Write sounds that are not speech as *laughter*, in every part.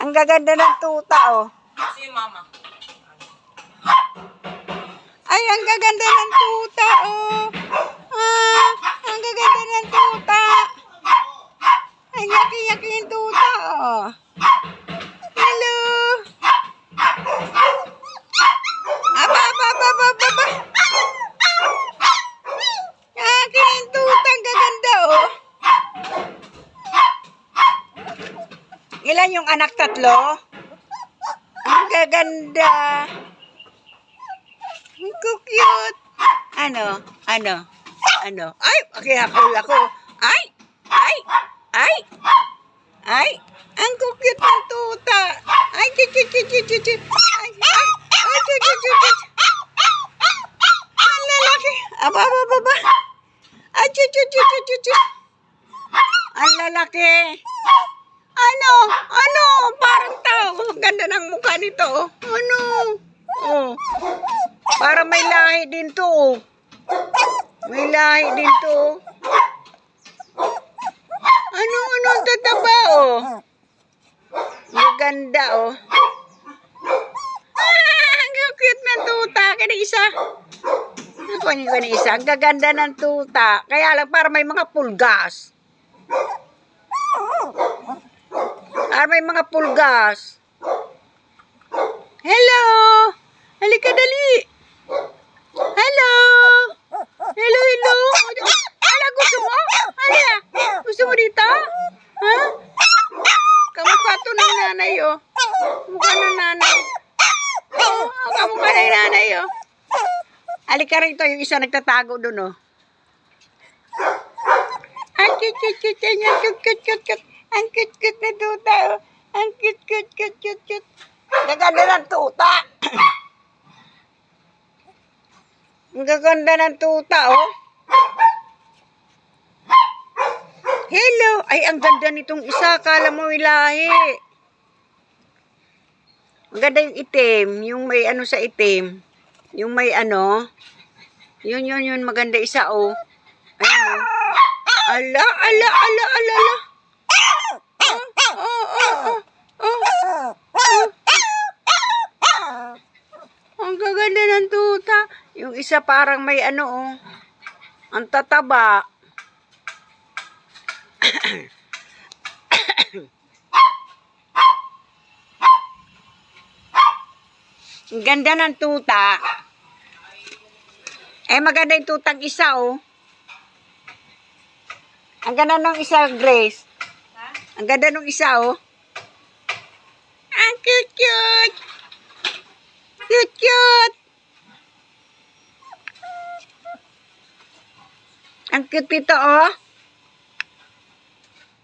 Ang gaganda ng tuta, oh. Si mama. Ay, ang gaganda ng tuta, oh. Ah, ang gaganda ng tuta. Ay, yaki-yaki yung tuta, oh. Hello. Aba, aba, aba, aba, aba, aba. Akin yung tuta, ang gaganda, oh. Ilan yung anak tatlo? Ang gaganda. Ang cute. Ano? Ano? Ano? Ay, pakihakul ako. Ay! Ay! Ay! Ay! Ang cute ng tuta. Ay, chit, chit, chit, chit, chit. Ay, ay, ay, chit, chit, chit, chit. Ang lalaki. Aba, aba, aba. Ay, chit, chit, chit, chit, chit. Ang lalaki. Ano? Ano? Parang tao. Ganda ng mukha nito. Ano? Oh. Para may lahi din to. oh. May lahi din to. oh. Ano, ano tataba, oh? Maganda, oh. Ah, ang cute ng tuta. Kaya isa. Ni ko na isa. Ang gaganda ng tuta. Kaya lang para may mga pulgas. Para may mga pulgas. Hello! Halika dali! Hello! Hello, hello! Ala, gusto mo? Ala, gusto mo dito? Ha? Kamukha to ng nanay, oh. Mukha ng nanay. Oh, kamukha ng nanay, oh. Halika rito, yung isa nagtatago dun, oh. Ang cute, cute, cute, cute, cute, cute, cute, cute. Ang cute, cute na tuta, oh. Ang cute, cute, cute, cute, cute. Gaganda ng tuta. *coughs* Ang gaganda ng tuta, oh. Hello! Ay, ang ganda nitong isa. Kala mo ilahi. Ang ganda yung itim. Yung may ano sa itim. Yung may ano. Yun, yun, yun. Maganda isa, oh. Ayan, oh. Ala, ala, ala, ala, ala. Oh, oh, oh, oh. Oh. Ang gaganda ng tuta. Yung isa parang may ano, oh. Ang tataba. *coughs* Ang ganda ng tuta. Eh, maganda yung tutang isa, oh. Ang ganda ng isa, Grace. Ang ganda ng isa, oh. Ang cute, cute. Cute, cute. Ang cute nito, oh.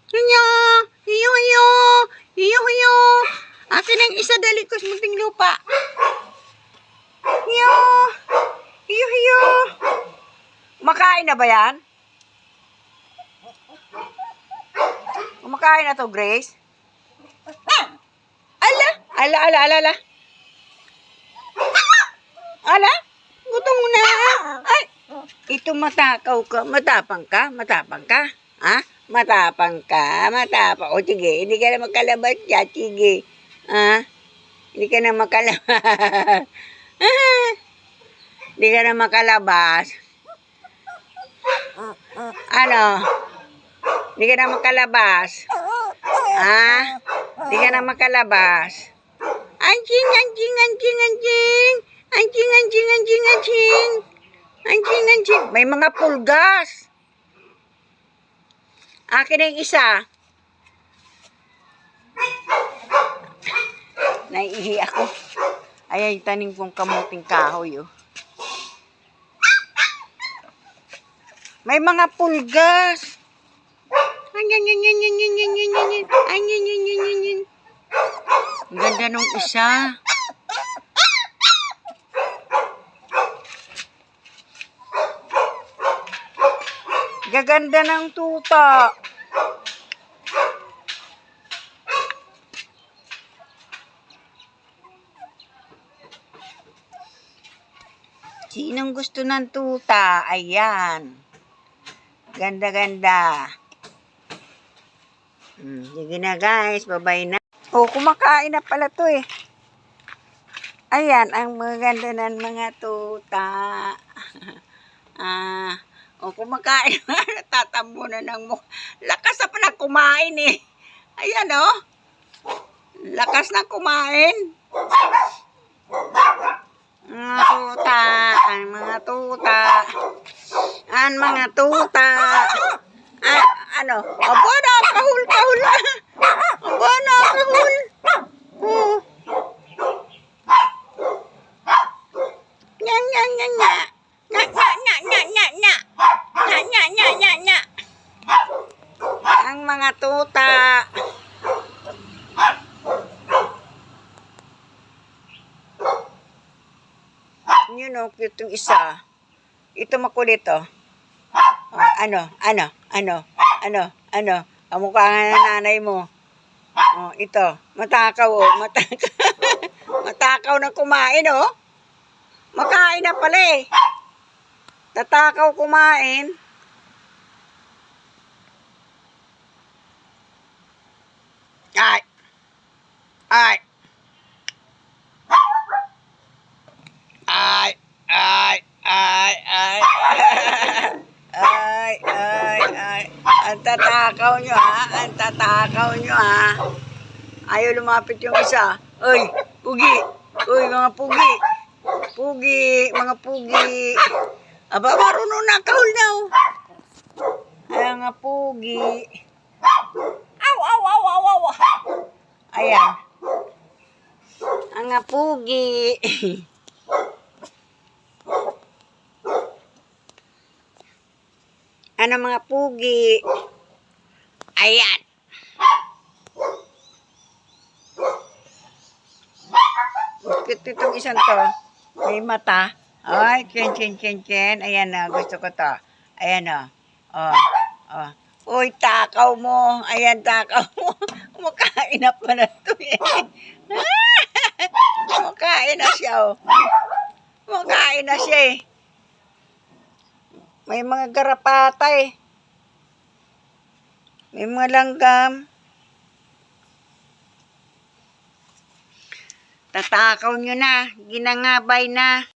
Hiyo, hiyo, hiyo. Hiyo, hiyo. Akin ang isa dali ko sa munting lupa. Hiyo. Hiyo, hiyo. Kumakain na ba yan? Kumakain na to, Grace? Ala, ala, ala, ala, ala. Ala, gutom mo na. Ay, ito matakaw ka, matapang ka, matapang ka. Ha? Matapang ka, matapang. O sige, hindi ka na makalabas dyan, sige. Ha? Hindi ka na makalabas. *laughs* Hindi ka na makalabas. Ano? Hindi ka na makalabas. Ha? Hindi ka na makalabas. Anjing, anjing, anjing. Anjing, anjing, anjing, anjing. Anjing, anjing. May mga pulgas. Akin na isa. Naiihi ako. Ay, ay, tanim kong kamuting kahoy, oh. May mga pulgas. Anyan, yan, yan, yan, yan, yan, yan, yan, yan. Anyan, yan, yan, yan, yan. Ang ganda nung isa. Gaganda ng tuta. Sinong gusto ng tuta? Ayan. Ganda-ganda. Hmm, sige na guys, babay na. Oh, kumakain na pala to eh. Ayan, ang maganda ng mga tuta. *laughs* ah, oh, kumakain na, *laughs* natatambo na ng mukha. Lakas na pala kumain eh. Ayan oh. Lakas na kumain. Mga tuta, ang mga tuta. Ang mga tuta. Ah, ano? Aba, nakahul, kahul. Aba, cute isa. Ito makulit oh. Oh, ano, ano, ano, ano, ano. Ang mukha nga ng nanay mo. Oh, ito. Matakaw oh. Matakaw. *laughs* Matakaw na kumain oh. Makain na pala eh. Tatakaw kumain. Tatakaw nyo ha. Ang tatakaw nyo ha. Ayaw lumapit yung isa. Uy, pugi. Uy, mga pugi. Pugi, mga pugi. Aba, marunong na kahul daw. Ay, mga pugi. Aw, aw, aw, aw, aw. Ayan. Ang pugi. *laughs* ano mga pugi? Ayan. Cute itong isang to. May mata. Ay, chen, chen, chen, chen. Ayan na, gusto ko to. Ayan na. Oh, oh. Uy, takaw mo. Ayan, takaw mo. *laughs* Kumakain na pala to eh. *laughs* Kumakain na siya oh. Kumakain na siya eh. May mga garapata eh. May mga langgam. Tatakaw nyo na. Ginangabay na.